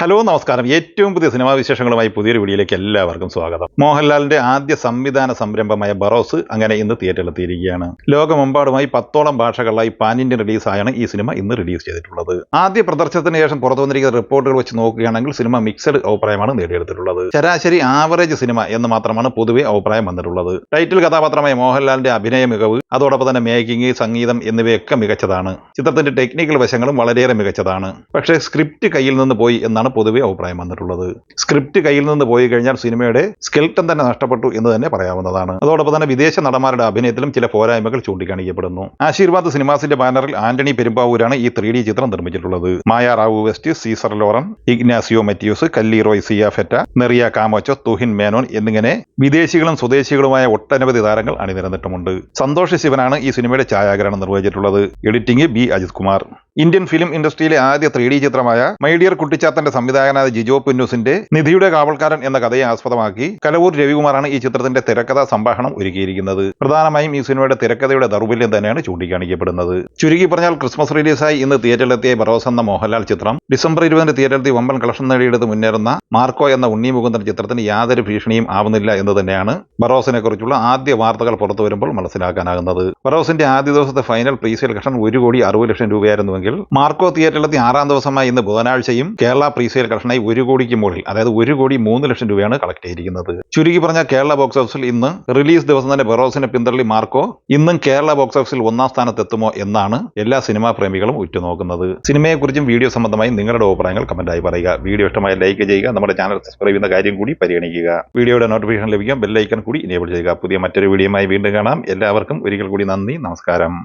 Hello നമസ്കാരം. ഏറ്റവും പുതിയ സിനിമാ വിശേഷങ്ങളുമായി പുതിയൊരു വീഡിയോയിലേക്ക് എല്ലാവർക്കും സ്വാഗതം. മോഹൻലാലിന്റെ ആദ്യ സംവിധാന സംരംഭമായ ബറോസ് അങ്ങനെ ഇന്ന് തിയേറ്ററിൽ എത്തിയിരിക്കുകയാണ് ലോകമെമ്പാടുമായി പത്തോളം ഭാഷകളിലായി പാൻ ഇന്ത്യൻ റിലീസായാണ് ഈ സിനിമ ഇന്ന് റിലീസ് ചെയ്തിട്ടുള്ളത്. ആദ്യ പ്രദർശനത്തിന് ശേഷം പുറത്തു വന്നിരിക്കുന്ന റിപ്പോർട്ടുകൾ വെച്ച് നോക്കുകയാണെങ്കിൽ സിനിമ മിക്സഡ് അഭിപ്രായമാണ് നേടിയെടുത്തിട്ടുള്ളത്. ശരാശരി ആവറേജ് സിനിമ എന്ന് മാത്രമാണ് പൊതുവെ അഭിപ്രായം വന്നിട്ടുള്ളത്. ടൈറ്റിൽ കഥാപാത്രമായ മോഹൻലാലിന്റെ അഭിനയ മികവ് അതോടൊപ്പം തന്നെ മേക്കിംഗ് സംഗീതം എന്നിവയൊക്കെ മികച്ചതാണ്. ചിത്രത്തിന്റെ ടെക്നിക്കൽ വശങ്ങളും വളരെയേറെ മികച്ചതാണ്. പക്ഷേ സ്ക്രിപ്റ്റ് കയ്യിൽ നിന്ന് പോയി എന്നാണ് പൊതുവെ അഭിപ്രായം വന്നിട്ടുള്ളത്. സ്ക്രിപ്റ്റ് കയ്യിൽ നിന്ന് പോയി കഴിഞ്ഞാൽ സിനിമയുടെ സ്കെൽട്ടൻ തന്നെ നഷ്ടപ്പെട്ടു എന്ന് തന്നെ പറയാവുന്നതാണ്. അതോടൊപ്പം തന്നെ വിദേശ നടന്മാരുടെ അഭിനയത്തിലും ചില പോരായ്മകൾ ചൂണ്ടിക്കാണിക്കപ്പെടുന്നു. ആശീർവാദ് സിനിമാസിന്റെ ബാനറിൽ ആന്റണി പെരുമ്പാവൂരാണ് ഈ ത്രീ ഡി ചിത്രം നിർമ്മിച്ചിട്ടുള്ളത്. Maya Rao West Caesar Lauren Ignacio Matthews Kelly Roy Siya feta നെറിയ Camacho Tuhin Menon എന്നിങ്ങനെ വിദേശികളും സ്വദേശികളുമായ ഒട്ടനവധി താരങ്ങൾ അണിനിരന്നിട്ടുമുണ്ട്. സന്തോഷ് ശിവനാണ് ഈ സിനിമയുടെ ഛായാഗ്രഹണം നിർവഹിച്ചിട്ടുള്ളത്. Editing B Ajith Kumar. Indian film ഇൻഡസ്ട്രിയിലെ ആദ്യ ത്രീ ഡി ചിത്രമായ മൈഡിയർ കുട്ടിച്ചാത്തന്റെ സംവിധായകനായ ജിജോ പിന്നൂസിന്റെ നിധിയുടെ കാവൽക്കാരൻ എന്ന കഥയെ ആസ്പദമാക്കി കലവൂർ രവികുമാറാണ് ഈ ചിത്രത്തിന്റെ തിരക്കഥാ സംഭാഷണം ഒരുക്കിയിരിക്കുന്നത്. പ്രധാനമായും ഈ സിനിമയുടെ തിരക്കഥയുടെ ദൗർബല്യം തന്നെയാണ് ചൂണ്ടിക്കാണിക്കപ്പെടുന്നത്. ചുരുക്കി പറഞ്ഞാൽ ക്രിസ്മസ് റിലീസായി ഇന്ന് തിയേറ്ററിലെത്തിയ ബറോസ് എന്ന മോഹൻലാൽ ചിത്രം ഡിസംബർ ഇരുപതിന് തിയേറ്ററിൽ വമ്പൻ കളക്ഷൻ നേടിയെടുത്ത് മുന്നേറുന്ന മാർക്കോ എന്ന ഉണ്ണി മുകുന്ദൻ ചിത്രത്തിന് യാതൊരു ഭീഷണിയും ആവുന്നില്ല എന്ന് തന്നെയാണ് ബറോസിനെ കുറിച്ചുള്ള ആദ്യ വാർത്തകൾ പുറത്തു വരുമ്പോൾ മനസ്സിലാക്കാനാകുന്നത്. ബറോസിന്റെ ആദ്യ ദിവസത്തെ ഫൈനൽ പ്രീസെയിൽ ഘട്ടം ഒരു കോടി അറുപത് ലക്ഷം രൂപയായിരുന്നുവെങ്കിൽ മാർക്കോ തിയേറ്ററിലെത്തി ആറാം ദിവസമായി ഇന്ന് ബുധനാഴ്ചയും കേരള പ്രീസെയിൽ കളക്ഷനായി ഒരു കോടിക്ക് മുകളിൽ അതായത് ഒരു കോടി മൂന്ന് ലക്ഷം രൂപയാണ് കളക്ട് ചെയ്തിരിക്കുന്നത്. ചുരുക്കി പറഞ്ഞ കേരള ബോക്സ് ഓഫീസിൽ ഇന്ന് റിലീസ് ദിവസം തന്നെ ബറോസിനെ പിന്തള്ളി മാർക്കോ ഇന്നും കേരള ബോക്സ് ഓഫീസിൽ ഒന്നാം സ്ഥാനത്തെത്തുമോ എന്നാണ് എല്ലാ സിനിമാ പ്രേമികളും ഉറ്റുനോക്കുന്നത്. സിനിമയെക്കുറിച്ചും വീഡിയോ സംബന്ധമായി നിങ്ങളുടെ അഭിപ്രായങ്ങൾ കമന്റായി പറയുക. വീഡിയോ ഇഷ്ടമായി ലൈക്ക് ചെയ്യുക നമ്മുടെ ചാനൽ സബ്സ്ക്രൈബ് ചെയ്യുന്ന കാര്യം കൂടി പരിഗണിക്കുക. വീഡിയോയുടെ നോട്ടിഫിക്കേഷൻ ലഭിക്കാൻ ബെല്ലൈക്കൺ കൂടി ഇനേബിൾ ചെയ്യുക. പുതിയ മറ്റൊരു വീഡിയോയുമായി വീണ്ടും കാണാം. എല്ലാവർക്കും ഒരിക്കൽ കൂടി നന്ദി. നമസ്കാരം.